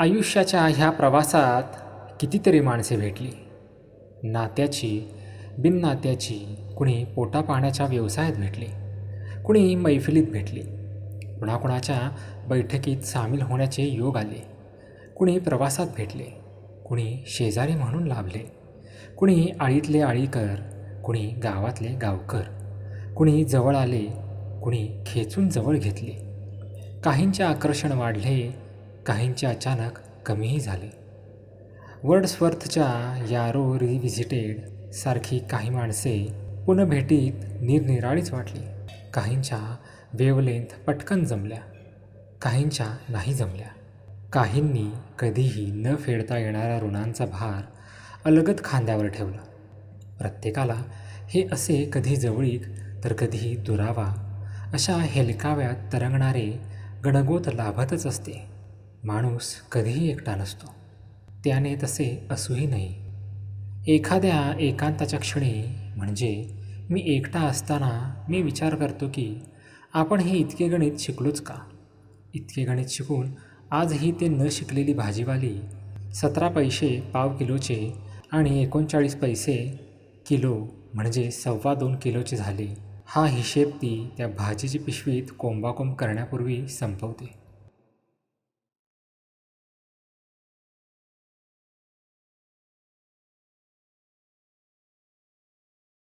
आयुष्याच्या ह्या प्रवासात कितीतरी माणसे भेटली. नात्याची बिननात्याची कुणी पोटापाण्याच्या व्यवसायात भेटली कुणी मैफिलीत भेटली कुणाकुणाच्या बैठकीत सामील होण्याचे योग आले कुणी प्रवासात भेटले कुणी शेजारी म्हणून लाभले कुणी आळीतले आळीकर कुणी गावातले गावकर कुणी जवळ आले कुणी खेचून जवळ घेतले. काहींचे आकर्षण वाढले काहींचे अचानक कमीही झाले. वर्ड्सवर्थच्या यारो रिव्हिजिटेड सारखी काही माणसे पुनर्भेटीत निरनिराळीच वाटली. काहींच्या वेवलेंथ पटकन जमल्या काहींच्या नाही जमल्या. काहींनी कधीही न फेडता येणाऱ्या ऋणांचा भार अलगत खांद्यावर ठेवला. प्रत्येकाला हे असे कधी जवळीक तर कधी दुरावा अशा हेलकाव्यात तरंगणारे गणगोत लाभतच असते. माणूस कधीही एकटा नसतो. त्याने तसे असूही नाही. एखाद्या एकांताच्या क्षणी म्हणजे मी एकटा असताना मी विचार करतो की आपण हे इतके गणित शिकलोच का? इतके गणित शिकून आजही ते न शिकलेली भाजीवाली सतरा पैसे पाव किलोचे आणि एकोणचाळीस पैसे किलो म्हणजे सव्वा दोन किलोचे झाले. हा हिशेब ती त्या भाजीची पिशवीत कोंबाकोंब करण्यापूर्वी संपवते.